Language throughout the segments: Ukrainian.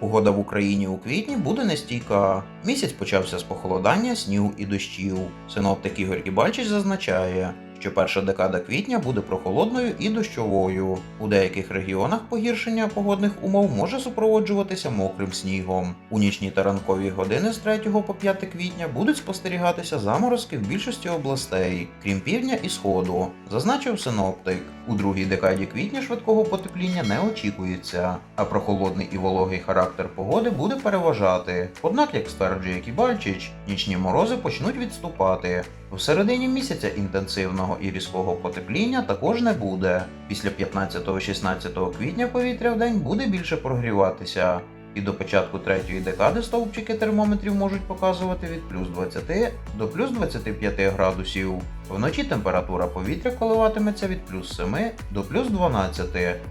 Погода в Україні у квітні буде нестійка. Місяць почався з похолодання, снігу і дощів. Синоптик Ігор Ібальчич зазначає, що перша декада квітня буде прохолодною і дощовою. У деяких регіонах погіршення погодних умов може супроводжуватися мокрим снігом. У нічні та ранкові години з 3 по 5 квітня будуть спостерігатися заморозки в більшості областей, крім півдня і сходу, зазначив синоптик. У другій декаді квітня швидкого потепління не очікується, а прохолодний і вологий характер погоди буде переважати. Однак, як стверджує Кібальчич, нічні морози почнуть відступати. В середині місяця інтенсивного і різкого потепління також не буде. Після 15-16 квітня повітря в день буде більше прогріватися. І до початку третьої декади стовпчики термометрів можуть показувати від плюс 20 до плюс 25 градусів. Вночі температура повітря коливатиметься від плюс 7 до плюс 12,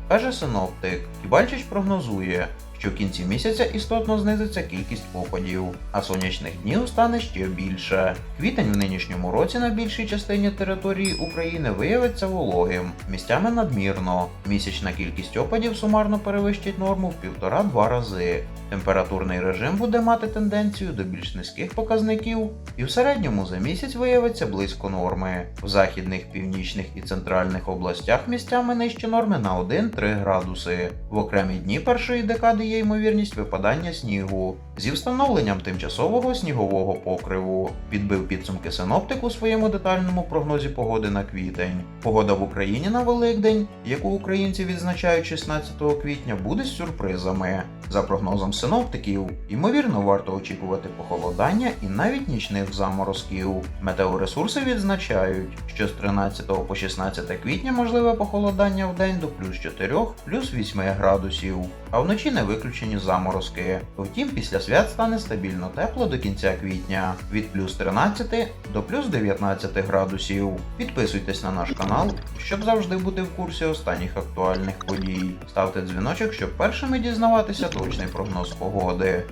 каже синоптик. Кібальчич прогнозує, що в кінці місяця істотно знизиться кількість опадів, а сонячних днів стане ще більше. Квітень в нинішньому році на більшій частині території України виявиться вологим, місцями надмірно. Місячна кількість опадів сумарно перевищить норму в півтора-два рази. Температурний режим буде мати тенденцію до більш низьких показників, і в середньому за місяць виявиться близько норми. В західних, північних і центральних областях місцями нижче норми на 1-3 градуси. В окремі дні першої декади є ймовірність випадання снігу зі встановленням тимчасового снігового покриву. Підбив підсумки синоптик у своєму детальному прогнозі погоди на квітень. Погода в Україні на Великдень, яку українці відзначають 16 квітня, буде з сюрпризами. За прогнозом синоптиків, ймовірно, варто очікувати похолодання і навіть нічних заморозків. Метеоресурси відзначають, що з 13 по 16 квітня можливе похолодання в день до плюс 4, плюс 8 градусів, а вночі не виключені заморозки. Втім, після свят стане стабільно тепло до кінця квітня від плюс 13 до плюс 19 градусів. Підписуйтесь на наш канал, щоб завжди бути в курсі останніх актуальних подій. Ставте дзвіночок, щоб першими дізнаватися точний прогноз погоди.